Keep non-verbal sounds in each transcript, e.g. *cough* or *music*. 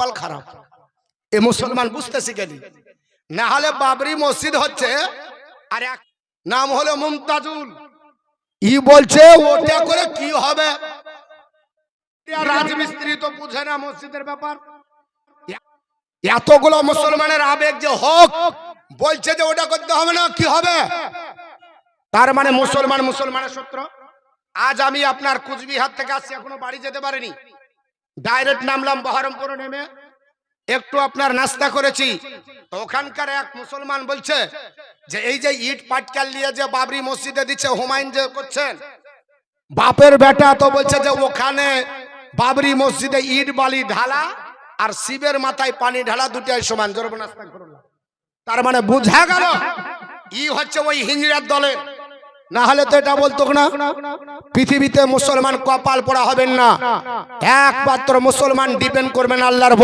কপাল খারাপ। এ মুসলমান বুঝতে শিখেনি। না হলে বাবরি মসজিদ হচ্ছে আর এক নাম হলো মুমতাজুল। ই বলছে, ওটা করে কি হবে? রাজমিস্ত্রি তো বুঝে না মসজিদের ব্যাপার। এতগুলো মুসলমানের আবেগ যে হোক, বলছে যে ওটা করতে হবে না, কি হবে? তার মানে মুসলমান মুসলমানের সূত্র আজ আমি আপনার কুচবিহার থেকে আসছি, এখনও বাড়ি যেতে পারিনি। ডাইরেক্ট নামলাম বহরমপুরে নেমে। একটু আপনার নাস্তা করেছি। তো ওখানকার এক মুসলমান বলছে যে, এই যে ইট পাটকাল নিয়ে যে বাবরি মসজিদে দিচ্ছে, হুমায়ুন যে করছেন, বাপের বেটা তো বলছে যে ওখানে বাবরি মসজিদে ইট, বালি ঢালা আর শিবের মাথায় পানি ঢালা দুটাই সমান। জোরব নাস্তা করলাম তার মানে বুঝা গেল, ই হচ্ছে ওই হিংড়ার দলের। না হলে তো এটা বলতো না। পৃথিবীতে মুসলমান কপাল পড়া হবেন না। একমাত্র মুসলমান ডিপেন্ড করবেন আল্লাহর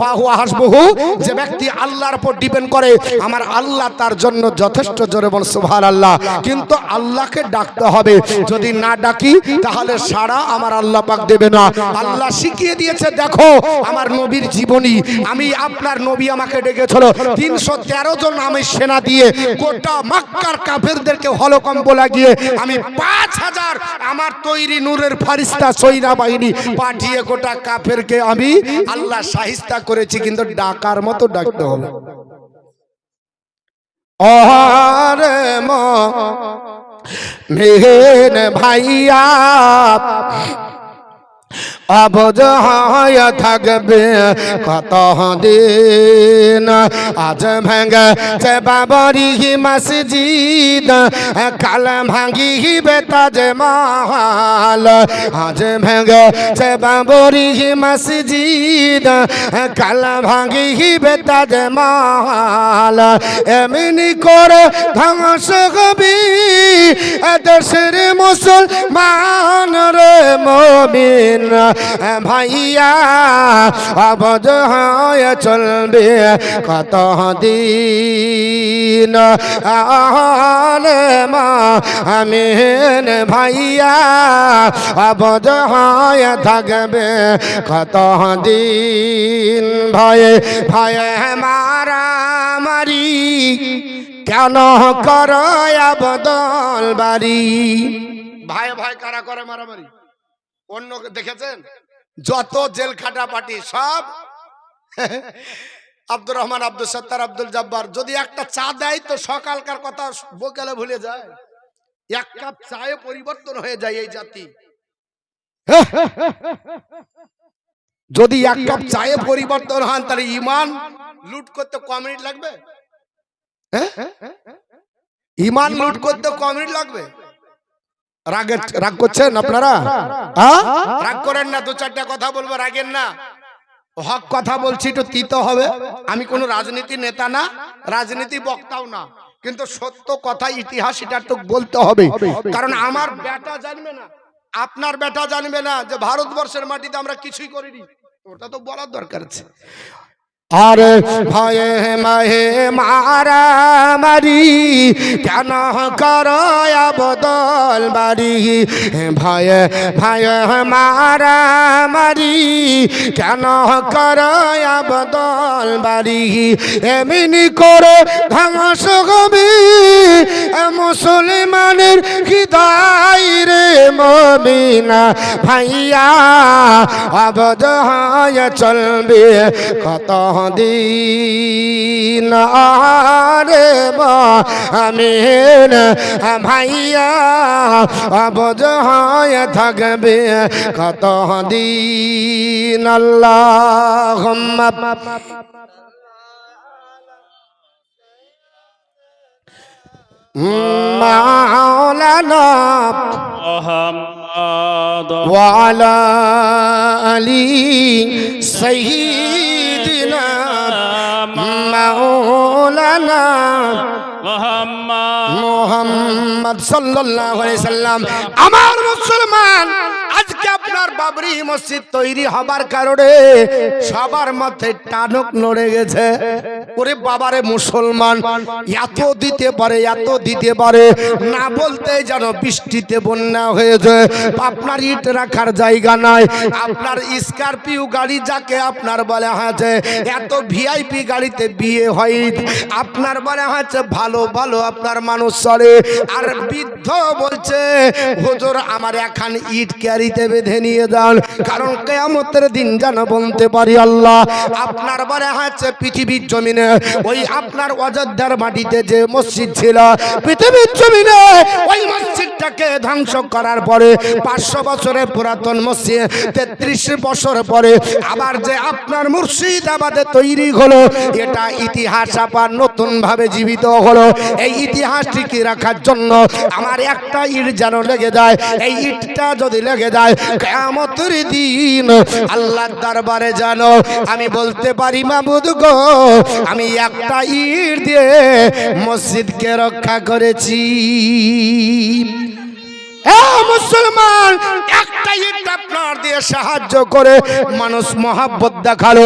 ফাহু হাসবহু। যে ব্যক্তি আল্লাহর উপর ডিপেন্ড করে, আমার আল্লাহ তার জন্য যথেষ্ট জোরে বল, সুবহানাল্লাহ। কিন্তু আল্লাহকে ডাকতে হবে। যদি না ডাকি, তাহলে সারা আমার আল্লাহ পাক দেবে না। আল্লাহ শিখিয়ে দিয়েছে, দেখো, আমার নবীর জীবনী। আমি আপনার নবী আমাকে ডেকেছিল। তিনশো তেরো জন আমি সেনা দিয়ে গোটা মক্কার কাফেরদেরকে হলকম্প লাগিয়ে আমি পাঁচ হাজার আমার তৈরি নূরের ফারিস্তা সৈরা বাহিনী পাঠিয়ে গোটা কাফেরকে আমি আল্লাহ সাহিস্তা করেছি, কিন্তু ডাকার মতো ডাকতে হবে। ম মেহেন ভাইয়া অবজ হয় থাকবে কত দিন? আজ ভেঙ্গে যে বাবরি মসজিদ, কাল ভাঙ্গিবে তাজ মহাল। আজ ভেঙ্গে যে বাবরি মসজিদ, কাল ভাঙ্গিবে তাজ মহাল। এমনি করে ধ্বংস হবি দেশের মুসলমান রে মমিন। ভাইয়া আবজ হয় চলবে কত দিন আলে মা আমিন ভাইয়া আবজ হয় থাকবে কত দিন ভয়ে ভয়ে মারা মারি কেন কর বদল বাড়ি? ভাই ভাই, কারা করে মারামারি? অন্য দেখেছেন? যত জেল খাটা পাটি সব *laughs* আব্দুর রহমান, আব্দুল সত্তার, আব্দুল জব্বার। যদি একটা চা দেয় তো সকালকার কথা বোকালে ভুলে যায়। এক কাপ চায়ে পরিবর্তন হয়ে যায় এই জাতি। *laughs* যদি এক কাপ চায়ে পরিবর্তন হন, তাহলে ইমান লুট করতে ক মিনিট লাগবে? হ্যাঁ? ইমান লুট করতে ক মিনিট লাগবে? রাগে রাগ করছেন আপনারা? হ্যাঁ? রাগ করেন না দু চারটা কথা বলব রাগেন না। হক কথা বলছি একটু তিতো হবে। আমি কোনো রাজনীতি নেতা না রাজনীতি বক্তাও না। কিন্তু সত্য কথা ইতিহাস এটা তো বলতে হবে। কারণ আমার বেটা জানবে না। আপনার বেটা জানবে না যে ভারতবর্ষের মাটিতে আমরা কিছুই করিনি। ওটা তো বলার দরকার আছে। আরে ভয়ে মাহে মারা মারি কেন কর বদল বাড়ি? ভয়ে ভয়ে মারা মারি কেন কর বদল বাড়ি? এমনি করে ধ্বংস গবি মুসলমানের হৃদয় রে মমিনা ভাইয়া হয় চলবে, কত মদিনা রে আমির ভাইয়া অবজ হয় থাকবে। কত দিন আল্লাহ মাওলানা আহমদ ওয়ালা আলী সাইয়্যিদ মদিনা মাওলানা মোহাম্মদ। মোহাম্মদ সাল্লাল্লাহু আলাইহি সাল্লাম। আমার মুসলমান আজকে আপনার বাবরি মসজিদ তৈরি হবার কারণে সবার মধ্যে টানক নড়ে গেছে। ওরে বাবারে, মুসলমান, এত দিতে পারে, এত দিতে পারে, না বলতে যেন বৃষ্টিতে বন্যা হয়েছে। আপনার ইট রাখার জায়গা নাই, আপনার স্করপিও গাড়ি যাকে আপনার বলে হয়েছে এত ভিআইপি গাড়িতে বিয়ে হয়, আপনার বলে হয়েছে ভালো ভালো আপনার মানুষ চলে। আর বৃদ্ধ বলছে, হুজুর, আমার এখন ইট ক্যারিতে বেঁধে নিয়ে যান। কারণ কেয়ামতের দিন যেন বলতে পারি আল্লাহ, আপনার বারে হচ্ছে পৃথিবীর জমিনে, ওই আপনার অযোধ্যার মাটিতে যে মসজিদ ছিল, পৃথিবীর জমিনে ওই মসজিদটাকে ধ্বংস করার পরে পাঁচশো বছরের পুরাতন মসজিদ, তেত্রিশ বছর পরে আবার যে আপনার মুর্শিদাবাদে তৈরি হলো, এটা ইতিহাস আবার নতুন ভাবে জীবিত হলো। এই ইতিহাস টিকে রাখার জন্য আমার একটা ইট যেন লেগে যায়, এই ইটটা যদি লেগে যায় কেমতের দিন আল্লাহর দরবারে জানো, আমি বলতে পারি মাবুদ গো, আমি একটা ইট দিয়ে মসজিদকে রক্ষা করেছি। মুসলমান একটা ইট আপনার দিয়ে সাহায্য করে, মানুষ মহাব্বত দেখাল।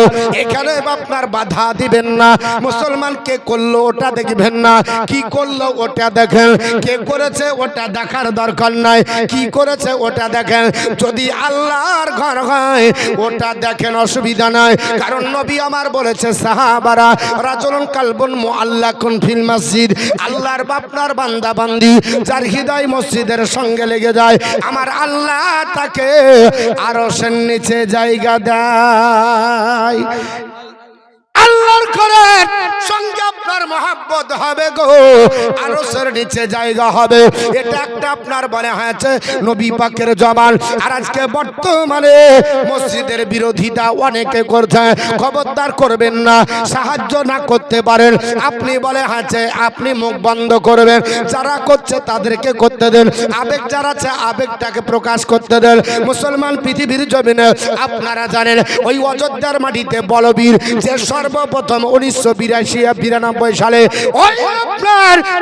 এখানে আপনার বাধা দিবেন না। মুসলমান কে করল ওটা দেখবেন না। কি করল ওটা দেখেন। কে করেছে ওটা দেখার দরকার নাই। কি করেছে ওটা দেখেন। যদি আল্লাহর ঘর হয়, ওটা দেখেন অসুবিধা নাই। কারণ নবী আমার বলেছে, সাহাবারা রাজলন কালবন আল্লাহ কোন ফিল মসজিদ। আল্লাহর বাপনার বান্দা বান্দি যার হৃদয় মসজিদের সঙ্গে লেগে যায়। আমার আল্লাহ তাকে আরও নিচে জায়গা দেয়। আল্লাহর ঘরের সঙ্গে আপনার মহাব্বত হবে গো। আরশের নিচে জায়গা হবে। এটা একটা আপনার বলে হয়েছে নবী পাকের জবান। আর আজকে বর্তমানে মসজিদের বিরোধিতা অনেকে করছে। খবরদার করবেন না, সাহায্য না করতে পারেন। আপনি বলে হয়েছে, আপনি মুখ বন্ধ করবেন। যারা করছে তাদেরকে করতে দেন। আবেগ যারা আছে, আবেগটাকে প্রকাশ করতে দেন। মুসলমান পৃথিবীর জমিনে আপনারা জানেন, ওই অযোধ্যার মাটিতে বলবীর যে সর্বপ্রথম উনিশশো বিরাশি বিরানব্বই সালে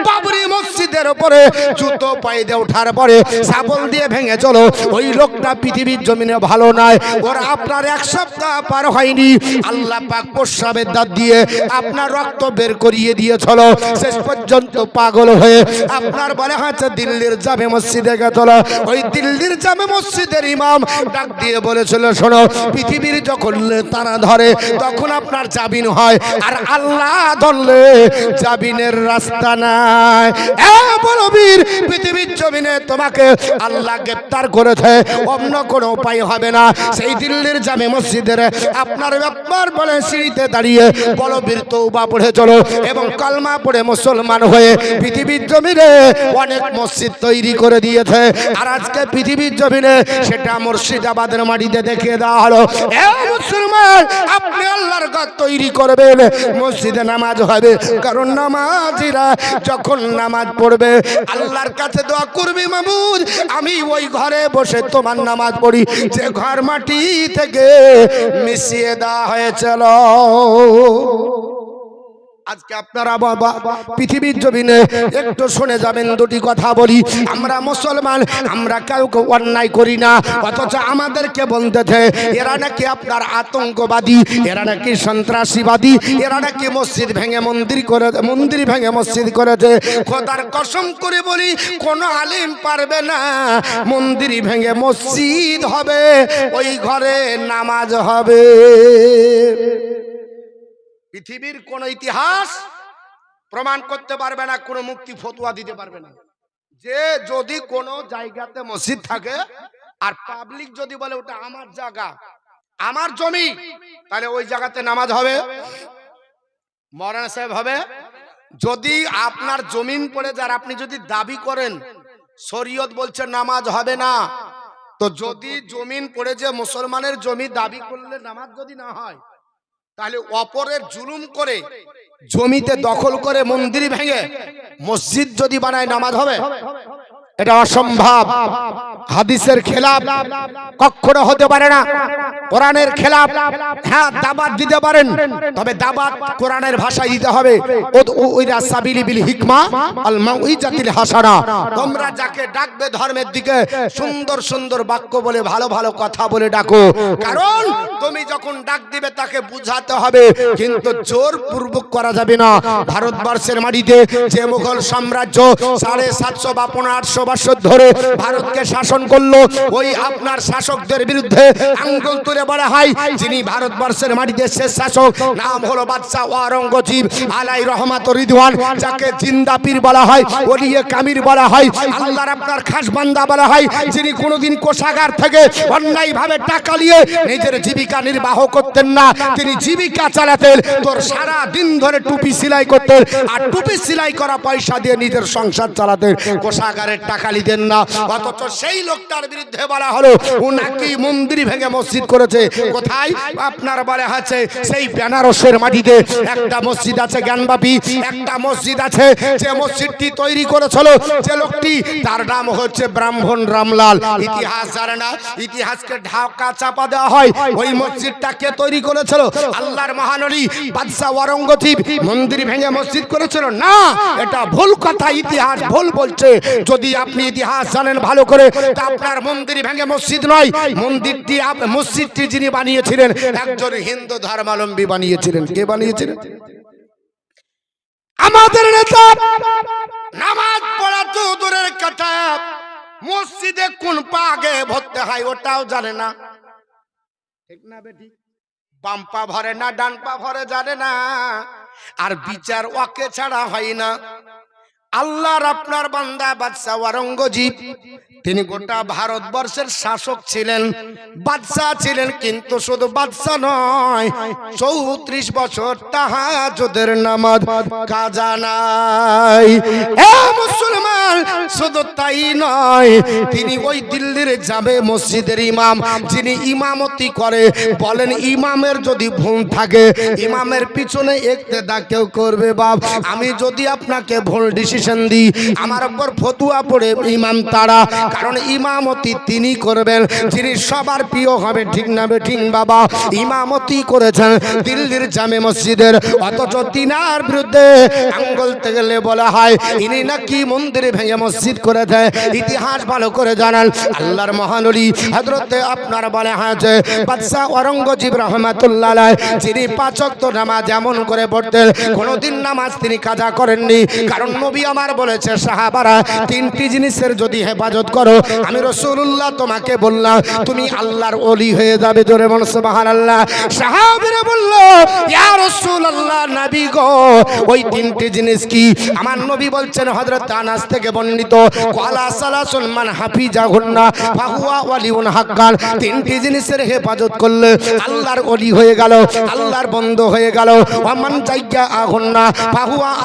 বাবরি মসজিদের উপরে জুতো পায়ে দিয়ে ওঠার পরে সাবল দিয়ে ভেঙে চলো। ওই লোকটা পৃথিবীর জমিনে ভালো নয় ওরা আপনার এক সপ্তাহ পার হয়নি। আল্লাহ পাক প্রস্রাবের দাঁত দিয়ে আপনার রক্ত বের করিয়ে দিয়েছিল শেষ পর্যন্ত পাগল হয়ে আপনার বলে হচ্ছে দিল্লির জামে মসজিদে গেছিল ওই দিল্লির জামে মসজিদের ইমাম ডাক দিয়ে বলেছিল, শোনো, পৃথিবীর যখন তারা ধরে, তখন আপনার জাবিন হয়, আর আল্লাহ ধরলে জাবিনের রাস্তা নাই। বলবীর, পৃথিবীর জমিনে তোমাকে আল্লাহ গ্রেপ্তার করেছে, অন্য কোনো উপায় হবে না। সেই দিল্লির জামে মসজিদের আপনার ব্যাপার বলে সিঁড়িতে দাঁড়িয়ে বলবীর তৌবা পড়ে চলো এবং কালমা পড়ে মুসলমান হয়ে পৃথিবীর জমিনে অনেক মসজিদ তৈরি করে দিয়েছে। আর আজকে পৃথিবীর জমিনে সেটা মুর্শিদাবাদের মাটিতে দেখিয়ে দেওয়া হলো। এ মুসলমান, আপনি আল্লাহর ঘর তৈরি করবেন। মসজিদে নামাজ হবে। কারণ নামাজিরা যখন নামাজ পড়বে, আল্লাহর কাছে দোয়া করবি মামুদ আমি ওই ঘরে বসে তোমার নামাজ পড়ি। যে ঘর মাটি থেকে মিশিয়ে দেওয়া হয়েছিল। আজকে আপনারা বাবা পৃথিবীর জমিনে একটু শুনে যাবেন, দুটি কথা বলি। আমরা মুসলমান, আমরা কাউকে অন্যায় করি না, অথচ আমাদেরকে বলতেছে, এরা নাকি আপনার আতঙ্কবাদী, এরা নাকি সন্ত্রাসীবাদী, এরা নাকি মসজিদ ভেঙে মন্দির করে, মন্দির ভেঙে মসজিদ করেছে। খোদার কসম করে বলি, কোনো আলিম পারবে না, মন্দির ভেঙে মসজিদ হবে, ওই ঘরে নামাজ হবে। পৃথিবীর কোন ইতিহাস প্রমাণ করতে পারবে না, কোনো মুক্তি ফতুয়া দিতে পারবে না। যে যদি কোনো জায়গাতে মসজিদ থাকে আর পাবলিক যদি বলে ওটা আমার জায়গা, আমার জমি, তাহলে ওই জায়গাতে নামাজ হবে? মরানা সাহেব হবে? যদি আপনার জমিন পড়ে যার আপনি যদি দাবি করেন, শরীয়ত বলছে নামাজ হবে না, তো যদি জমিন পড়ে যে মুসলমানের জমি দাবি করলে নামাজ যদি না হয় তাহলে অপরের জুলুম করে জমিতে দখল করে মন্দির ভেঙে মসজিদ যদি বানায় নামাজ হবে? এটা অসম্ভব। হাদিসের খেলাফ কখনো হতে পারে না। কোরআনের খেলাফ হ্যাঁ দাবাত দিতে পারেন, তবে দাবাত কোরআনের ভাষায় দিতে হবে। হিকমা আল হাসানা। তোমরা যাকে ডাকবে ধর্মের দিকে, সুন্দর সুন্দর বাক্য বলে, ভালো ভালো কথা বলে ডাকো। কারণ তুমি যখন ডাক দিবে, তাকে বুঝাতে হবে, কিন্তু জোর পূর্বক করা যাবে না। ভারতবর্ষের মাটিতে যে মুঘল সাম্রাজ্য সাড়ে সাতশো বা পনেরো আটশো বছর ধরে ভারতকে শাসন করল। ওই আপনার শাসকদের বিরুদ্ধে আঙ্গুল তুলে বলা হয়, যিনি ভারতবর্ষের মাটিতে শেষ শাসক, নাম হলো বাদশাহ ওয়ারঙ্গজীব আলাই রহমাত রিদওয়ান, যাকে জিন্দা পীর বলা হয়, ওলিয়ে কামির বলা হয়, আল্লাহর আপনার খাস বান্দা বলা হয়, যিনি কোনোদিন কোষাগার থেকে অন্যায় ভাবে টাকা নিয়ে নিজের জীবিকা নির্বাহ করতেন না। তিনি জীবিকা চালাতেন, তোর সারা দিন ধরে টুপি সেলাই করতেন, আর টুপি সেলাই করা পয়সা দিয়ে নিজের সংসার চালাতেন, কোষাগারের টাকা নিতেন না। অথচ সেই লোকটার বিরুদ্ধে বলা হলো, ও নাকি মন্দির ভেঙে মসজিদ করেছে। কোথায়? আপনার বলা আছে, সেই বেনারসের মাটিতে একটা মসজিদ আছে জ্ঞানবাপী একটা মসজিদ আছে যে মসজিদটি তৈরি করেছিল যে লোকটি, তার নাম হচ্ছে ব্রাহ্মণ রামলাল। ইতিহাস জানে না, ইতিহাসকে ঢাকা চাপা দেওয়া হয়। ওই মসজিদটা কে তৈরি করেছিল? আল্লাহর মহানবী বাদশাহ ওয়ারঙ্গজীব মন্দির ভেঙে মসজিদ করেছিল? না, এটা ভুল কথা, ইতিহাস ভুল বলছে। যদি আপনি ইতিহাস জানেন ভালো করে আপনার মন্দির ভেঙে মসজিদ নয়। মন্দিরটি মসজিদটি যিনি বানিয়েছিলেন, একজন হিন্দু ধর্মাবলম্বী বানিয়েছিলেন। কে বানিয়েছিলেন? আমাদের নেতা, নামাজ পড়া তো দূরের কথা। মসজিদে কোন পা আগে ভরতে হয় ওটাও জানে না। ঠিক না বেটি বাম পা ভরে না, ডান পা ভরে জানে না। আর বিচার ওকে ছাড়া হয় না। আল্লাহর আপনার বান্দা, বাদশাহ ওয়ারঙ্গজীব তিনি গোটা ভারতবর্ষের শাসক ছিলেন, বাদশাহ ছিলেন, কিন্তু শুধু বাদশাহ নয়, চৌত্রিশ বছর তাহাজুদের নামাজ কাজা নাই। মুসলমান, শুধু তাই নয়, তিনি ওই দিল্লির যাবে মসজিদের ইমাম, যিনি ইমামতি করে। বলেন, ইমামের যদি ভুল থাকে, ইমামের পিছনে একতেদা কেউ করবে বাপ। আমি যদি আপনাকে ভুল ডিসিশন দিই। আমার উপর ফতুয়া পড়ে ইমাম তারা, কারণ ইমামতি তিনি করবেন, যিনি সবার প্রিয় হবে, ঠিক না ঠিক বাবা? ইমামতি করেছেন দিল্লির জামে মসজিদের, অথচ তিনার বিরুদ্ধে আঙ্গুল গেলে বলা হয়, ইনি নাকি মন্দিরে ভেঙে মসজিদ করে দেয় ইতিহাস ভালো করে জানান। আল্লাহর মহানলী হজরতে আপনার বলে আছে বাদশাহ অরঙ্গজীব রহমাতুল্লাহ যিনি পাচক তো নামাজ এমন করে পড়তেন, কোনোদিন নামাজ তিনি কাজা করেননি, কারণ নবী আমার বলেছে, সাহাবারা, তিনটি জিনিসের যদি হেফাজত করো, আমি রসুল্লাহ তোমাকে বললাম, তুমি আল্লাহর অলি হয়ে যাবে জোরে মন সুবহান আল্লাহ সাহাবিরা বলল হেফাজত করলে আল্লাহর অলি হয়ে গেল, আল্লাহর বন্ধ হয়ে গেল।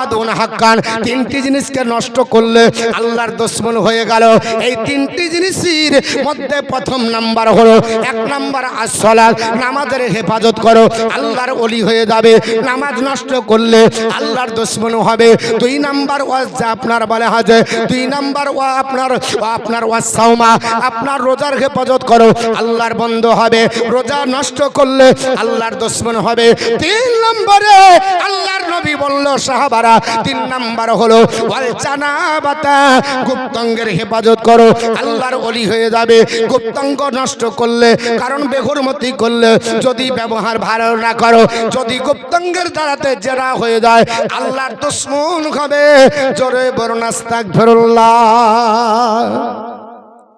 আদুন হাক্কান। তিনটি জিনিসকে নষ্ট করলে আল্লাহর দুশমন হয়ে গেল। এই তিনটি জিনিসের মধ্যে প্রথম নাম্বার হলো, এক নাম্বার আসসালাত, নামাজের হেফাজত করো, আল্লাহর অলি হয়ে যাবে। নামাজ নষ্ট করলে আল্লাহর দুশমন হবে। দুই নাম্বার ওয়াজ যা আপনার বলে হাজে, দুই নাম্বার ওয়া আপনার আপনার ওয়াজ সাওমা, আপনার রোজার হেফাজত করো, আল্লাহর বন্ধ হবে। রোজা নষ্ট করলে আল্লাহর দুশমন হবে। তিন নম্বরে আল্লাহর নবী বলল, সাহাবারা, তিন নাম্বার হলো ওয়াল জানাবাতা গুপ্তাঙ্গের হেফাজত করো। আল্লাহর অলি হয়ে যাবে। গুপ্তাঙ্গ নষ্ট করলে কারণ বেঘরমতি করলে যদি ব্যবহার ভালো না করো যদি গুপ্তাঙ্গের দ্বারাতে জেরা হয়ে যায় আল্লাহর দুশ্মন হবে। জোরে বরণাস্তাক ধরুল্লাহ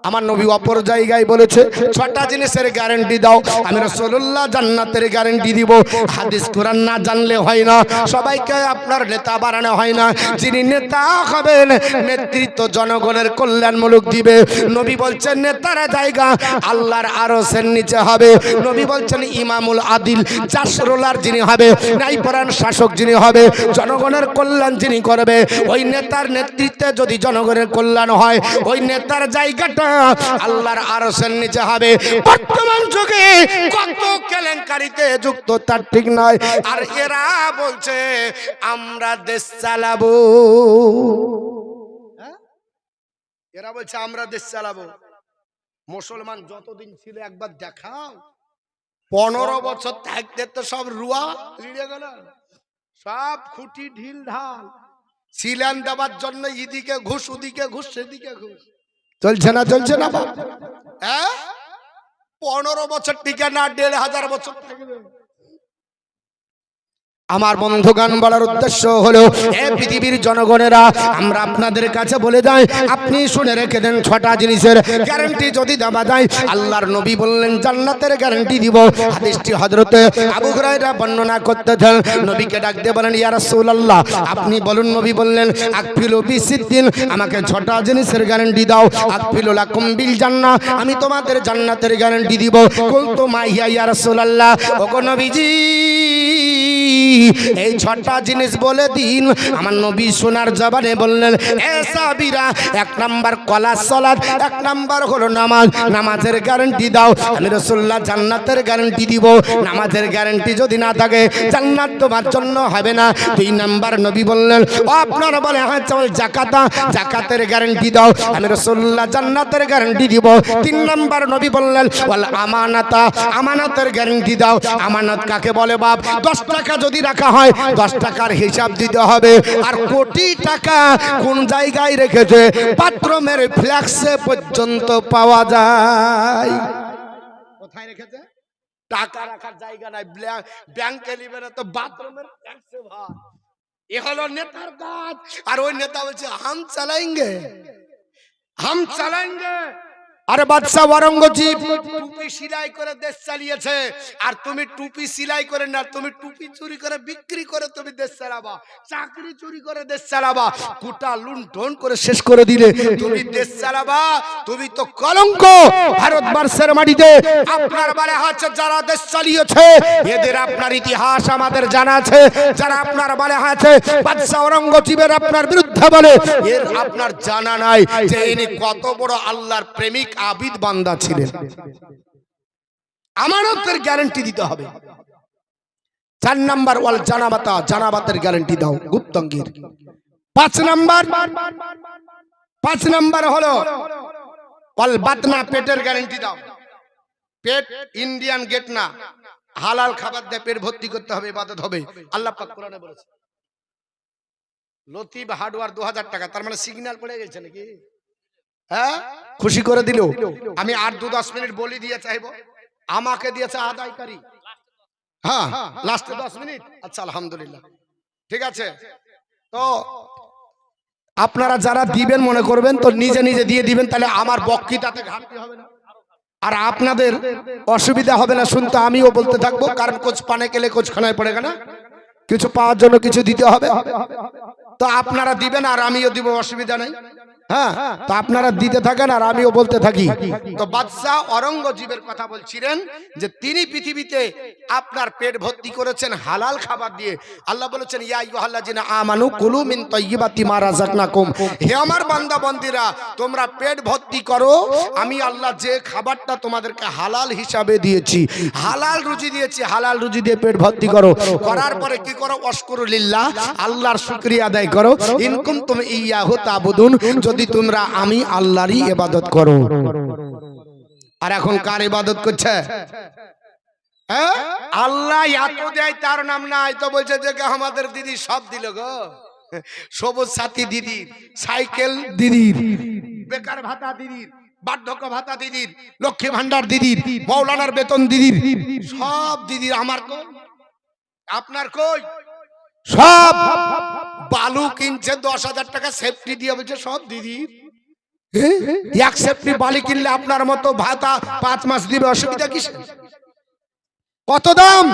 আমার নবী অপর জায়গায় বলেছে, ছটা জিনিসের গ্যারেন্টি দাও, আমি রসুল্লাহ জান্নাতের গ্যারেন্টি দিব। হাদিস কোরআন না জানলে হয় না, সবাইকে আপনার নেতা বানানো হয় না। যিনি নেতা হবেন, নেতৃত্ব জনগণের কল্যাণমূলক দিবে। নবী বলছেন, নেতার জায়গা আল্লাহর আরও সের নিচে হবে। নবী বলছেন, ইমামুল আদিল, চাষরোলার যিনি হবে ন্যায়পরায়ণ শাসক যিনি হবে, জনগণের কল্যাণ যিনি করবে। ওই নেতার নেতৃত্বে যদি জনগণের কল্যাণ হয়, ওই নেতার জায়গাটা আল্লাহর আরসের নিচে হবে। বর্তমান যুগে কত কেলেঙ্কারিতে যুক্ত, তার ঠিক নয়। আর এরা বলছে, আমরা দেশ চালাবো। এরা বলছে, আমরা দেশ চালাবো। মুসলমান যতদিন ছিল, একবার দেখাও। পনেরো বছর থাকতে তো সব রুয়া রিড়ে গেল। সব খুঁটি ঢিল ঢাল। সিলেন দেওয়ার জন্য ইদিকে ঘুষ, ওদিকে ঘুষ, সেদিকে ঘুষ। চলছে না চলছে না হ্যাঁ? পনেরো বছর টিকে না দেড় হাজার বছর। থাকবে আমার বন্ধুগান বলার উদ্দেশ্য হলো এ পৃথিবীর জনগণেরা, আমরা আপনাদের কাছে বলে যাই, আপনি শুনে রেখে দেন ছটা জিনিসের গ্যারান্টি যদি দেওয়া যায়, আল্লাহর নবী বললেন, জান্নাতের গ্যারান্টি দিব। হাদিসটি হযরতে আবু হুরায়রা বর্ণনা করতে করতেছেন, নবীকে ডাক দিয়ে বলেন, ইয়া রাসূলুল্লাহ আপনি বলুন, নবী বললেন, আকফিলু বিসিদ্দিন আমাকে ছটা জিনিসের গ্যারান্টি দাও, আকফিলু লাকুম বিল জান্নাহ আমি তোমাদের জান্নাতের গ্যারান্টি দিব। কুলতু মাইয়া ইয়া রাসূলুল্লাহ ওগো নবীজি। এই ছটা জিনিস বলে দিন। আমার নবী সোনার জবানে বললেন, এ সাবিরা, এক নাম্বার কলা সলাদ, এক নাম্বার হলো নামাজ। নামাজের গ্যারান্টি দাও। আমি রসুল্লাহ জান্নাতের গ্যারান্টি দিব। নামাজের গ্যারান্টি যদি না থাকে, জান্নাত তোমার জন্য হবে না। দুই নাম্বার নবী বললেন, ও আপনারা বলে হ্যাঁ চল, জাকাতা, জাকাতের গ্যারান্টি দাও। আমি রসুল্লাহ জান্নাতের গ্যারান্টি দিব। তিন নাম্বার নবী বললেন বল আমানাতা, আমানতের গ্যারান্টি দাও। আমানত কাকে বলে বাপ? দশ টাকা রাখা হয়, দশ টাকার হিসাব দিতে হবে। আর কোটি টাকা কোন জায়গায় রেখেছে? বাথরুমের ফ্ল্যাক্সে পর্যন্ত পাওয়া যায়। কোথায় রেখেছে? টাকা রাখার জায়গা নাই। ব্যাংকে নিবে না তো বাথরুমের ফ্ল্যাক্সে ভাই এ হলো নেতার কাজ। আর ওই নেতা বলছে, হাম চালাইঙ্গে হাম চালাইঙ্গে আরে বাদশাহ অরঙ্গজীব টুপি সিলাই করে দেশ চালিয়েছে। আর তুমি টুপি সিলাই করে না, তুমি টুপি চুরি করে বিক্রি করে তুমি দেশ চালাবা। চাকরি চুরি করে দেশ চালাবা। গোটা লুণ্ঠন করে শেষ করে দিলে তুমি দেশ চালাবা। তুমি তো কলঙ্ক। ভারতবর্ষের মাটিতে আপনার বলে হচ্ছে যারা দেশ চালিয়েছে, এদের আপনার ইতিহাস আমাদের জানা আছে। যারা আপনার বলে আছে, বাদশাহ অরঙ্গজীবের আপনার বিরুদ্ধে বলে। এর আপনার জানা নাই যে ইনি কত বড় আল্লাহর প্রেমিক আবিদ বান্দা ছিলেন। আমানতের গ্যারান্টি দিতে হবে। চার নাম্বার ওয়াল জানাবাতা, জানাবাতের গ্যারান্টি দাও, গুপ্তঙ্গির। পাঁচ নাম্বার পাঁচ নাম্বার হলো ওয়াল বাতনা, পেটের গ্যারান্টি দাও। পেট ইন্ডিয়ান গেট না, হালাল খাবার দিয়ে পেট ভর্তি করতে হবে, ইবাদত হবে। আল্লাহ পাক কোরআনে বলেছে লতিফ হার্ডওয়ার দু হাজার টাকা তার মানে সিগন্যাল পড়ে গেছে নাকি? হ্যাঁ? খুশি করে দিল। আমি আর দু দশ মিনিট বলি দিয়ে চাইব। আমাকে দিয়েছে আদায়কারী। হ্যাঁ। লাস্টে দশ মিনিট। আচ্ছা আলহামদুলিল্লাহ। ঠিক আছে? তো আপনারা যারা দিবেন মনে করবেন তো নিজে নিজে দিয়ে দিবেন তাহলে আমার বক্তৃতাতে ঘাটতি হবে না। আর আপনাদের অসুবিধা হবে না শুনতে আমিও বলতে থাকব কারণ কোচ পানে গেলে কোচ খানায় পড়ে না। কিছু পাওয়ার জন্য কিছু দিতে হবে। তো আপনারা দিবেন আর আমিও দিব অসুবিধা নেই। হ্যাঁ তো আপনারা দিতে থাকেন আর আমিও বলতে থাকি। তো বাদশাহ অরঙ্গজীবের কথা বলছিলেন যে তিনি পৃথিবীতে আপনার পেট ভর্তি করেছেন হালাল খাবার দিয়ে। আল্লাহ বলেছেন, ইয়া আমানু কুলু মিন আমার বান্দা বান্দীরা তোমরা পেট ভর্তি করো। আমি আল্লাহ যে খাবারটা তোমাদেরকে হালাল হিসাবে দিয়েছি, হালাল রুজি দিয়েছি, হালাল রুজি দিয়ে পেট ভর্তি করো। করার পরে কি করো? অশকুরুলিল্লাহ আল্লাহর শুকরিয়া আদায় করো। ইনকুম তুমি ইয়াহু তাবুদুন, যদি তোমরা আমি আল্লাহরই ইবাদত করো। আর এখন কার ইবাদত করছে? হ্যাঁ? আল্লাহ এত দেয়, তার নাম নাই তো বলছে যে আমাদের দিদি সব দিল গো। সবুজ সাথী দিদির, সাইকেল দিদির, বেকার ভাতা দিদির, বার্ধক্য ভাতা দিদির, লক্ষ্মী ভান্ডার দিদির, মৌলানার বেতন দিদির, সব দিদির আমার কই? আপনার কই? সব বালু কিনছে দশ হাজার টাকা সেফটি দিয়ে বলছে সব দিদির এক সেফটি বালি কিনলে আপনার মতো ভাতা পাঁচ মাস দিবে অসুবিধা কি কত দাম?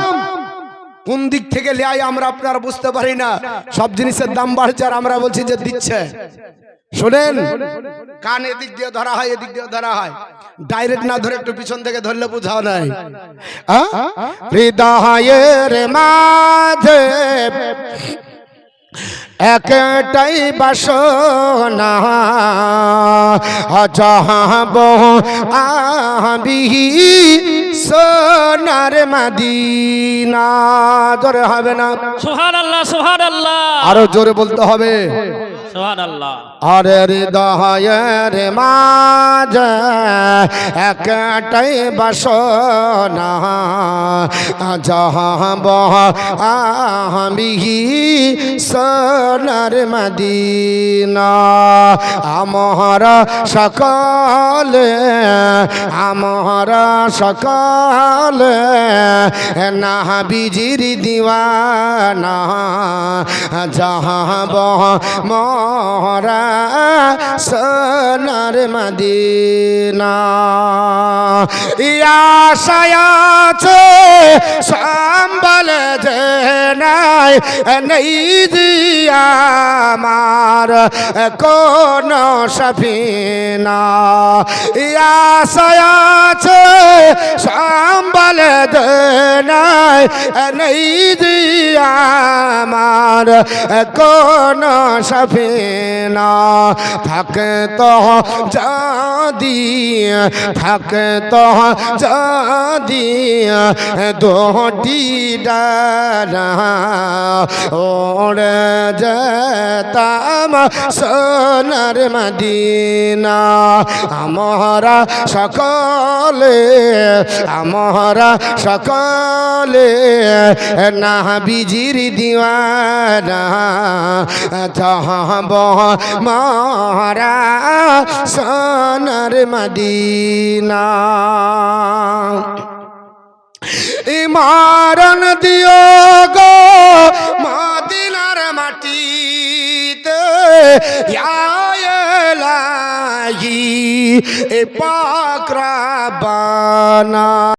কোন দিক থেকে লেয় আমরা আপনার বুঝতে পারি না। সব জিনিসের দাম বাড়ছে আর আমরা বলছি যে দিচ্ছে। শোনেন কান এদিক দিয়ে ধরা হয় এদিক দিয়ে ধরা হয়। ডাইরেক্ট না ধরে একটু পিছন থেকে ধরলে বোঝাও নাই? হৃদয়ের মাঝে একটাই বাসনা যাহাব আবি সোনার মাদিনা। জোরে হবে না? সোহার আল্লাহ সোহার আল্লাহ আরও জোরে বলতে হবে। আরে হৃদয়ের মাঝে, একটাই বাসনা। যাহাব আমি সোনার মদিনা, আমার সকালে আমার সকালে না বিজির দিওয়ানা। যাহাব মরা সোনার মদিনা। ইয়াশায়াছে সম্বল যে নাই, নেই দিয়া আমার কোন সফিনা। ইয়াশায়াছে সম্বল যে নাই, নেই দিয়া আমার কোন সফিনা। থাকে তো যদি থাকে তো যদি দোটি ডানা ওড়ে যেতাম সোনার মদিনা। আমরা সকলে আমরা সকলে না বিজির দিওয়ানা চাহব মারা সোনার মদিনা। ইমারণ দিও গো মদিনার মাটিতে এ পাকরা বানা